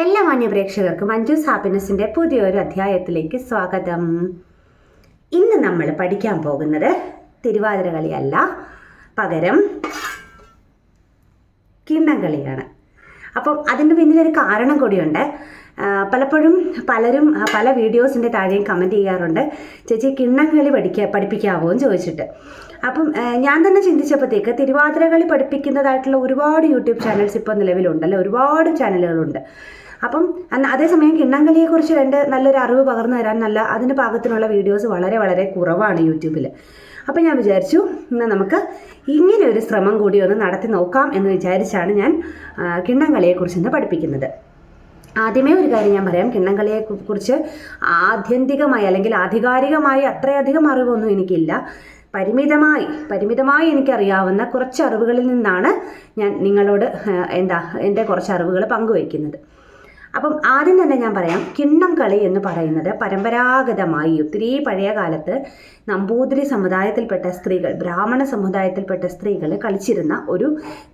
എല്ലാ മാന്യപ്രേക്ഷകർക്കും മഞ്ജുസ് ഹാപ്പിനെസ്സിന്റെ പുതിയൊരു അധ്യായത്തിലേക്ക് സ്വാഗതം. ഇന്ന് നമ്മൾ പഠിക്കാൻ പോകുന്നത് തിരുവാതിര കളിയല്ല പകരം കിണ്ണം കളിയാണ്. അപ്പം അതിന്റെ പിന്നിലൊരു കാരണം കൂടിയുണ്ട്. പലപ്പോഴും പലരും പല വീഡിയോസിന്റെ താഴെയും കമന്റ് ചെയ്യാറുണ്ട് ചേച്ചി കിണ്ണം കളി പഠിക്കുക പഠിപ്പിക്കാവോ? എന്ന് ചോദിച്ചിട്ട്. അപ്പം ഞാൻ തന്നെ ചിന്തിച്ചപ്പോഴത്തേക്ക് തിരുവാതിര കളി പഠിപ്പിക്കുന്നതായിട്ടുള്ള ഒരുപാട് യൂട്യൂബ് ചാനൽസ് ഇപ്പോൾ നിലവിലുണ്ടല്ലോ ഒരുപാട് ചാനലുകളുണ്ട്. അപ്പം അതേസമയം കിണ്ണാങ്കലിയെക്കുറിച്ച് രണ്ട് നല്ലൊരു അറിവ് പകർന്നു തരാൻ നല്ല അതിന് പാകത്തിനുള്ള വീഡിയോസ് വളരെ വളരെ കുറവാണ് യൂട്യൂബിൽ. അപ്പം ഞാൻ വിചാരിച്ചു ഇന്ന് നമുക്ക് ഇങ്ങനെ ഒരു ശ്രമം കൂടി ഒന്ന് നടത്തി നോക്കാം എന്ന് വിചാരിച്ചാണ് ഞാൻ കിണ്ണംകളിയെക്കുറിച്ച് ഇന്ന് പഠിപ്പിക്കുന്നത്. ആദ്യമേ ഒരു കാര്യം ഞാൻ പറയാം കിണ്ണംകളിയെ കുറിച്ച് ആത്യന്തികമായി അല്ലെങ്കിൽ ആധികാരികമായി അത്രയധികം അറിവൊന്നും എനിക്കില്ല. പരിമിതമായി പരിമിതമായി എനിക്കറിയാവുന്ന കുറച്ച് അറിവുകളിൽ നിന്നാണ് ഞാൻ നിങ്ങളോട് എന്താ എന്റെ കുറച്ച് അറിവുകൾ പങ്കുവയ്ക്കുന്നത്. അപ്പം ആദ്യം തന്നെ ഞാൻ പറയാം കിണ്ണം കളി എന്ന് പറയുന്നത് പരമ്പരാഗതമായി ഒത്തിരി പഴയ കാലത്ത് നമ്പൂതിരി സമുദായത്തിൽപ്പെട്ട സ്ത്രീകൾ ബ്രാഹ്മണ സമുദായത്തിൽപ്പെട്ട സ്ത്രീകൾ കളിച്ചിരുന്ന ഒരു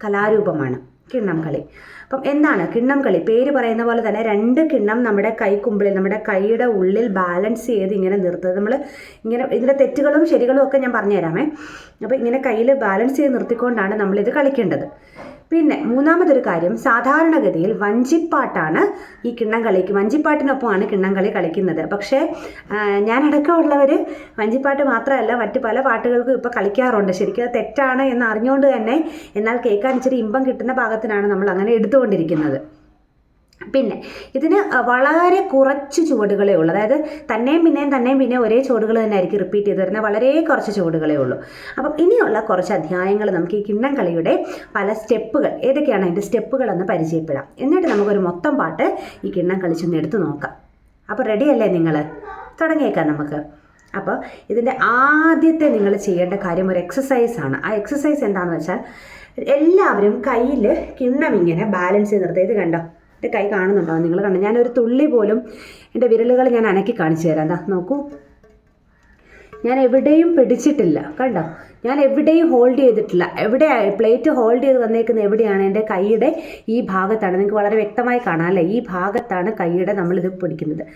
കലാരൂപമാണ് കിണ്ണം കളി. അപ്പം എന്താണ് കിണ്ണം കളി? പേര് പറയുന്ന പോലെ തന്നെ രണ്ട് കിണ്ണം നമ്മുടെ കൈക്കുമ്പിളിൽ നമ്മുടെ കൈയുടെ ഉള്ളിൽ ബാലൻസ് ചെയ്ത് ഇങ്ങനെ നിർത്തുന്നത്. നമ്മൾ ഇങ്ങനെ ഇതിന്റെ തെറ്റുകളും ശരികളും ഒക്കെ ഞാൻ പറഞ്ഞുതരാമേ. അപ്പം ഇങ്ങനെ കയ്യിൽ ബാലൻസ് ചെയ്ത് നിർത്തിക്കൊണ്ടാണ് നമ്മളിത് കളിക്കേണ്ടത്. പിന്നെ മൂന്നാമതൊരു കാര്യം സാധാരണഗതിയിൽ വഞ്ചിപ്പാട്ടാണ് ഈ കിണ്ണം കളിക്ക് വഞ്ചിപ്പാട്ടിനൊപ്പമാണ് കിണ്ണം കളി കളിക്കുന്നത്. പക്ഷേ ഞാനടക്കമുള്ളവർ വഞ്ചിപ്പാട്ട് മാത്രമല്ല മറ്റ് പല പാട്ടുകൾക്കും ഇപ്പോൾ കളിക്കാറുണ്ട്. ശരിക്കും അത് തെറ്റാണ് എന്ന് അറിഞ്ഞുകൊണ്ട് തന്നെ എന്നാൽ കേൾക്കാൻ ഇച്ചിരി ഇമ്പം കിട്ടുന്ന ഭാഗത്തിനാണ് നമ്മൾ അങ്ങനെ എടുത്തുകൊണ്ടിരിക്കുന്നത്. പിന്നെ ഇതിന് വളരെ കുറച്ച് ചുവടുകളേ ഉള്ളൂ. അതായത് തന്നെയും പിന്നെയും തന്നെയും പിന്നെ ഒരേ ചുവടുകൾ തന്നെ ആയിരിക്കും റിപ്പീറ്റ് ചെയ്ത് തരുന്നത് വളരെ കുറച്ച് ചുവടുകളേ ഉള്ളൂ. അപ്പം ഇനിയുള്ള കുറച്ച് അധ്യായങ്ങൾ നമുക്ക് ഈ കിണ്ണം കളിയുടെ പല സ്റ്റെപ്പുകൾ ഏതൊക്കെയാണ് അതിന്റെ സ്റ്റെപ്പുകളെന്ന് പരിചയപ്പെടാം. എന്നിട്ട് നമുക്കൊരു മൊത്തം പാട്ട് ഈ കിണ്ണം കളിച്ചൊന്ന് എടുത്തു നോക്കാം. അപ്പോൾ റെഡിയല്ലേ നിങ്ങൾ? തുടങ്ങിയേക്കാം നമുക്ക്. അപ്പോൾ ഇതിന്റെ ആദ്യത്തെ നിങ്ങൾ ചെയ്യേണ്ട കാര്യം ഒരു എക്സസൈസാണ് ആ എക്സസൈസ് എന്താണെന്ന് വെച്ചാൽ എല്ലാവരും കയ്യിൽ കിണ്ണം ഇങ്ങനെ ബാലൻസ് ചെയ്ത് നിർത്തുക. ഇത് കണ്ടോ? എന്റെ കൈ കാണുന്നുണ്ടോ? നിങ്ങൾ കണ്ടു? ഞാനൊരു തുള്ളി പോലും എന്റെ വിരലുകൾ ഞാൻ അനക്കി കാണിച്ചു തരാം. എന്താ നോക്കൂ. ഞാൻ എവിടെയും പിടിച്ചിട്ടില്ല. കണ്ടോ? ഞാൻ എവിടെയും ഹോൾഡ് ചെയ്തിട്ടില്ല. എവിടെ പ്ലേറ്റ് ഹോൾഡ് ചെയ്ത് വന്നേക്കുന്ന എവിടെയാണ്? എന്റെ കൈയുടെ ഈ ഭാഗത്താണ്. നിങ്ങൾക്ക് വളരെ വ്യക്തമായി കാണാം അല്ലേ? ഈ ഭാഗത്താണ് കൈയുടെ നമ്മളിത് പിടിക്കുന്നത്.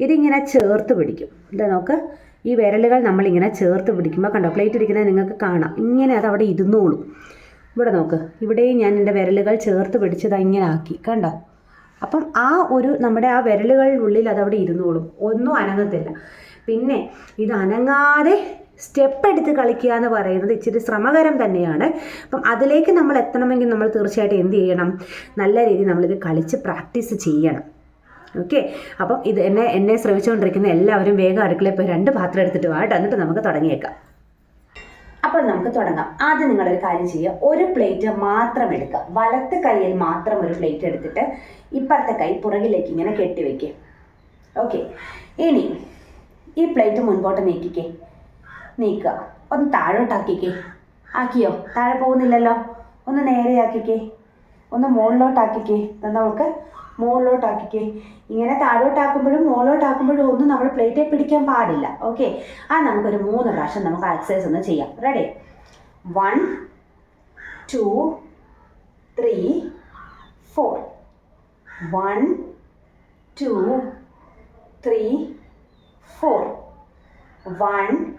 ഇതിങ്ങനെ ചേർത്ത് പിടിക്കും. ഇതാ നോക്ക്. ഈ വിരലുകൾ നമ്മളിങ്ങനെ ചേർത്ത് പിടിക്കുമ്പോൾ കണ്ടോ? പ്ലേറ്റ് ഇരിക്കുന്നത് നിങ്ങൾക്ക് കാണാം. ഇങ്ങനെ അത് അവിടെ ഇരുന്നോളും. ഇവിടെ നോക്ക്. ഇവിടെയും ഞാൻ എന്റെ വിരലുകൾ ചേർത്ത് പിടിച്ചത് ഇങ്ങനെ ആക്കി. കണ്ടോ? അപ്പം ആ ഒരു നമ്മുടെ ആ വിരലുകളുള്ളിൽ അതവിടെ ഇരുന്നോളും. ഒന്നും അനങ്ങത്തില്ല. പിന്നെ ഇത് അനങ്ങാതെ സ്റ്റെപ്പ് എടുത്ത് കളിക്കുക എന്ന് പറയുന്നത് ഇച്ചിരി ശ്രമകരം തന്നെയാണ്. അപ്പം അതിലേക്ക് നമ്മൾ എത്തണമെങ്കിൽ നമ്മൾ തീർച്ചയായിട്ടും എന്ത് ചെയ്യണം? നല്ല രീതിയിൽ നമ്മളിത് കളിച്ച് പ്രാക്ടീസ് ചെയ്യണം. ഓക്കെ അപ്പം ഇത് എന്നെ എന്നെ ശ്രമിച്ചുകൊണ്ടിരിക്കുന്ന എല്ലാവരും വേഗം അടുക്കളയിൽ പോയി രണ്ട് പാത്രം എടുത്തിട്ട് വാട്ടോ എന്നിട്ട് നമുക്ക് തുടങ്ങിയേക്കാം. അപ്പോൾ നമുക്ക് തുടങ്ങാം. ആദ്യം നിങ്ങൾ ഒരു കാര്യം ചെയ്യുക. ഒരു പ്ലേറ്റ് മാത്രം എടുക്കുക. വലത്ത് കൈയിൽ മാത്രം ഒരു പ്ലേറ്റ് എടുത്തിട്ട് ഇപ്പുറത്തെ കൈ പുറകിലേക്ക് ഇങ്ങനെ കെട്ടിവെക്കുക ഓക്കെ ഇനി ഈ പ്ലേറ്റ് മുൻപോട്ട് നീക്കിക്കേ. നീക്കുക. ഒന്ന് താഴോട്ടാക്കിക്കേ ആക്കിയോ? താഴെ പോകുന്നില്ലല്ലോ. ഒന്ന് നേരെയാക്കിക്കേ. ഒന്ന് മുകളിലോട്ടാക്കിക്കേ നമുക്ക് മുകളിലോട്ടാക്കിക്കേ. ഇങ്ങനെ താഴോട്ടാക്കുമ്പോഴും മുകളിലോട്ടാക്കുമ്പോഴും ഒന്നും നമ്മൾ പ്ലേറ്റെ പിടിക്കാൻ പാടില്ല. ഓക്കെ ആ നമുക്കൊരു മൂന്ന് പ്രാവശ്യം നമുക്ക് എക്സസൈസ് ഒന്ന് ചെയ്യാം. Ready one two three four one two three four one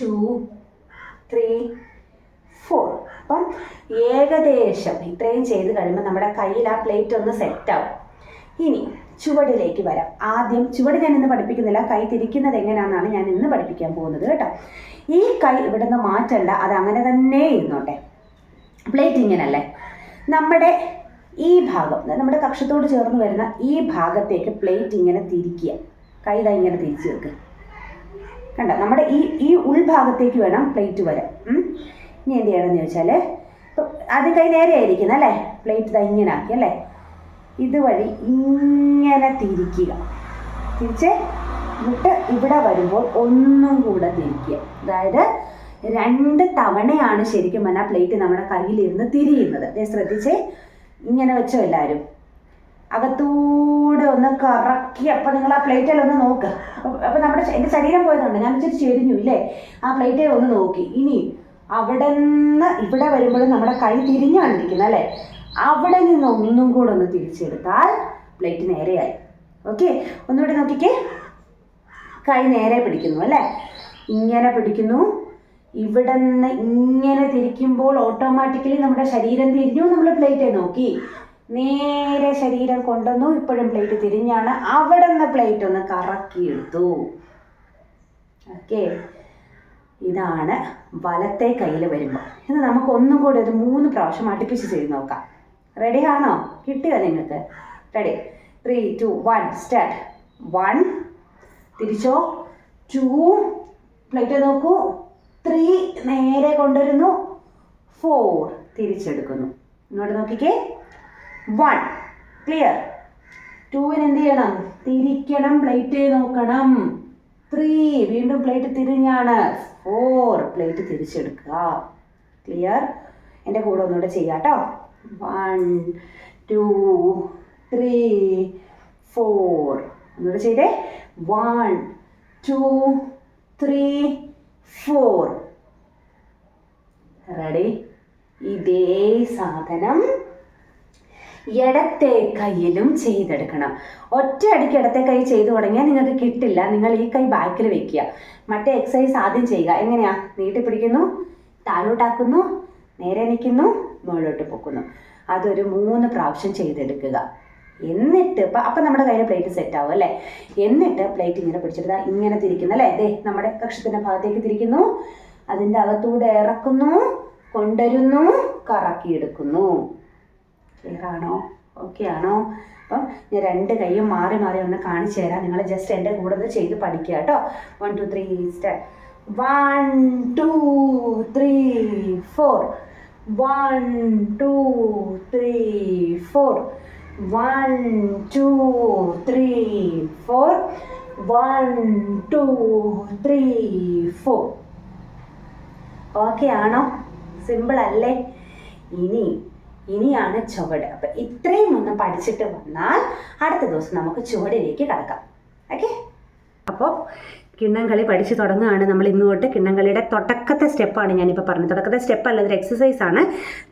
two three four അപ്പം ഏകദേശം ഇത്രയും ചെയ്ത് കഴിയുമ്പോൾ നമ്മുടെ കയ്യിൽ ആ പ്ലേറ്റ് ഒന്ന് സെറ്റാവും ഇനി ചുവടിലേക്ക് വരാം. ആദ്യം ചുവട് ഞാൻ ഇന്ന് പഠിപ്പിക്കുന്നില്ല. കൈ തിരിക്കുന്നത് എങ്ങനെയാണെന്നാണ് ഞാൻ ഇന്ന് പഠിപ്പിക്കാൻ പോകുന്നത് കേട്ടോ. ഈ കൈ ഇവിടെ നിന്ന് മാറ്റണ്ട അത് അങ്ങനെ തന്നെ ഇരുന്നോട്ടെ. പ്ലേറ്റ് ഇങ്ങനല്ലേ? നമ്മുടെ ഈ ഭാഗം നമ്മുടെ കക്ഷത്തോട് ചേർന്ന് വരുന്ന ഈ ഭാഗത്തേക്ക് പ്ലേറ്റ് ഇങ്ങനെ തിരിക്കുക. കൈ ഇങ്ങനെ തിരിച്ചു വെക്കുക കണ്ട? നമ്മുടെ ഈ ഈ ഉൾഭാഗത്തേക്ക് വേണം പ്ലേറ്റ് വരാൻ. ഉം. ഇനി എന്ത് ചെയ്യണമെന്ന് ചോദിച്ചാൽ ആദ്യം കൈ നേരെ ആയിരിക്കുന്നത് അല്ലേ? പ്ലേറ്റ് ഇങ്ങനെ ആക്കി അല്ലേ? ഇതുവഴി ഇങ്ങനെ തിരിക്കുക. തിരിച്ച് എന്നിട്ട് ഇവിടെ വരുമ്പോൾ ഒന്നും കൂടെ തിരിക്കുക. അതായത് രണ്ട് തവണയാണ് ശരിക്കും പറഞ്ഞാൽ പ്ലേറ്റ് നമ്മുടെ കയ്യിലിരുന്ന് തിരിയുന്നത്. ശ്രദ്ധിച്ചേ. ഇങ്ങനെ വെച്ചോ എല്ലാവരും അകത്തൂടെ ഒന്ന് കറക്കി. അപ്പം നിങ്ങൾ ആ പ്ലേറ്റിൽ ഒന്ന് നോക്കുക അപ്പം നമ്മുടെ എന്റെ ശരീരം പോയതുകൊണ്ട് ഞാൻ ഇച്ചിരി ചെരിഞ്ഞു ഇല്ലേ? ആ പ്ലേറ്റിൽ ഒന്ന് നോക്കി. ഇനി അവിടെ നിന്ന് ഇവിടെ വരുമ്പോഴും നമ്മുടെ കൈ തിരിഞ്ഞാണ് ഇരിക്കുന്നത് അല്ലേ? അവിടെ നിന്ന് ഒന്നും കൂടെ ഒന്ന് തിരിച്ചെടുത്താൽ പ്ലേറ്റ് നേരെയായി. ഓക്കെ ഒന്നുകൂടെ നോക്കിക്കേ. കൈ നേരെ പിടിക്കുന്നു അല്ലേ? ഇങ്ങനെ പിടിക്കുന്നു. ഇവിടെ നിന്ന് ഇങ്ങനെ തിരിക്കുമ്പോൾ ഓട്ടോമാറ്റിക്കലി നമ്മുടെ ശരീരം തിരിഞ്ഞു നമ്മൾ പ്ലേറ്റ് നോക്കി. നേരെ ശരീരം കൊണ്ടുവന്നു ഇപ്പോഴും പ്ലേറ്റ് തിരിഞ്ഞാണ്. അവിടെ നിന്ന് പ്ലേറ്റ് ഒന്ന് കറക്കി കറക്കിയെടുത്തു. ഓക്കെ ഇതാണ് വലത്തെ കയ്യിൽ വരുമ്പോൾ ഇത് നമുക്ക് ഒന്നും കൂടി ഒരു മൂന്ന് പ്രാവശ്യം അടുപ്പിച്ച് ചെയ്ത് നോക്കാം. റെഡി ആണോ? കിട്ടിയോ നിങ്ങൾക്ക്? Ready three two one start one തിരിച്ചോ. Two plate നോക്കൂ. ത്രീ നേരെ കൊണ്ടുവരുന്നു. ഫോർ തിരിച്ചെടുക്കുന്നു. ഇങ്ങോട്ട് നോക്കിക്കേ. വൺ ക്ലിയർ ടൂവിന് എന്ത് ചെയ്യണം? തിരിക്കണം. പ്ലേറ്റ് നോക്കണം. ത്രീ വീണ്ടും പ്ലേറ്റ് തിരിഞ്ഞാണ്. ഫോർ പ്ലേറ്റ് തിരിച്ചെടുക്കുക. ക്ലിയർ എന്റെ കൂടെ ഒന്നുകൂടെ ചെയ്യാം കേട്ടോ. വൺ ടു ത്രീ ഫോർ ഒന്നുകൂടെ ചെയ്തേ. One two three four ready ഇതേ സാധനം. ഇടത്തെ കൈയിലും ചെയ്തെടുക്കണം. ഒറ്റ അടിക്ക് ഇടത്തെ കൈ ചെയ്തു തുടങ്ങിയാൽ നിങ്ങൾക്ക് കിട്ടില്ല. നിങ്ങൾ ഈ കൈ ബാക്കിൽ വെക്കുക. മറ്റേ എക്സസൈസ് ആദ്യം ചെയ്യുക. എങ്ങനെയാ? നീട്ടി പിടിക്കുന്നു താഴോട്ടാക്കുന്നു നേരെ നിൽക്കുന്നു മുകളിലോട്ട് പൊക്കുന്നു. അതൊരു മൂന്ന് പ്രാവശ്യം ചെയ്തെടുക്കുക. എന്നിട്ട് ഇപ്പം അപ്പം നമ്മുടെ കയ്യിൽ പ്ലേറ്റ് സെറ്റ് ആവും അല്ലേ? എന്നിട്ട് പ്ലേറ്റ് ഇങ്ങനെ പിടിച്ചിട്ട് ഇങ്ങനെ തിരിക്കുന്നു അല്ലേ? ദേ നമ്മുടെ കക്ഷത്തിന്റെ ഭാഗത്തേക്ക് തിരിക്കുന്നു. അതിന്റെ അകത്തൂടെ ഇറക്കുന്നു കൊണ്ടുവരുന്നു കറക്കിയെടുക്കുന്നു. ക്ലിയർ ആണോ ഓക്കെ ആണോ? അപ്പം ഞാൻ രണ്ട് കൈയും മാറി മാറി ഒന്ന് കാണിച്ചു തരാം. നിങ്ങൾ ജസ്റ്റ് എന്റെ കൂടെ ഒന്ന് ചെയ്ത് പഠിക്കുക കേട്ടോ. One two three step one two three four one two three four one two three four one two three four okay ആണോ? സിമ്പിൾ അല്ലേ? ഇനി ഇനിയാണ് ചുവട്. അപ്പം ഇത്രയും ഒന്ന് പഠിച്ചിട്ട് വന്നാൽ അടുത്ത ദിവസം നമുക്ക് ചുവടിലേക്ക് കടക്കാം. ഓക്കെ അപ്പോൾ കിണ്ണംകളി പഠിച്ചു തുടങ്ങുകയാണ് നമ്മൾ ഇന്ന് തൊട്ട്. കിണ്ണംകളിയുടെ തുടക്കത്തെ സ്റ്റെപ്പാണ് ഞാനിപ്പോൾ പറഞ്ഞത്. തുടക്കത്തെ സ്റ്റെപ്പ് അല്ല ഇതൊരു എക്സസൈസ് ആണ്.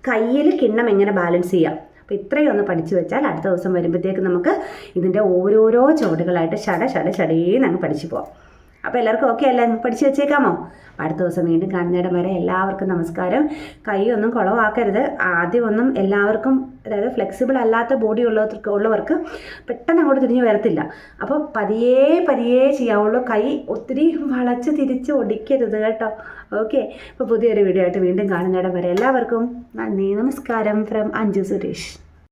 കയ്യിൽ കിണ്ണം എങ്ങനെ ബാലൻസ് ചെയ്യാം. അപ്പോൾ ഇത്രയും ഒന്ന് പഠിച്ചു വെച്ചാൽ അടുത്ത ദിവസം വരുമ്പോഴത്തേക്ക് നമുക്ക് ഇതിന്റെ ഓരോരോ ചുവടുകളായിട്ട് ഷട ഷട ഷടേന്ന് അങ്ങ് പഠിച്ചു പോവാം. അപ്പോൾ എല്ലാവർക്കും ഓക്കെ അല്ലേ? പഠിച്ചു വെച്ചേക്കാമോ? അടുത്ത ദിവസം വീണ്ടും കാണുന്നിടം വരെ എല്ലാവർക്കും നമസ്കാരം. കൈ ഒന്നും കുളവാക്കരുത്. ആദ്യമൊന്നും എല്ലാവർക്കും അതായത് ഫ്ലെക്സിബിൾ അല്ലാത്ത ബോഡി ഉള്ളവർക്ക് ഉള്ളവർക്ക് പെട്ടെന്ന് അങ്ങോട്ട് തിരിഞ്ഞ് വരത്തില്ല. അപ്പോൾ പതിയെ പതിയെ ചെയ്യാവുള്ളൂ. കൈ ഒത്തിരി വളച്ച് തിരിച്ച് ഒടിക്കരുത് കേട്ടോ. ഓക്കെ അപ്പോൾ പുതിയൊരു വീഡിയോ ആയിട്ട് വീണ്ടും കാണുന്നിടം വരെ എല്ലാവർക്കും നന്ദി. നമസ്കാരം ഫ്രം അഞ്ജു സുരേഷ്.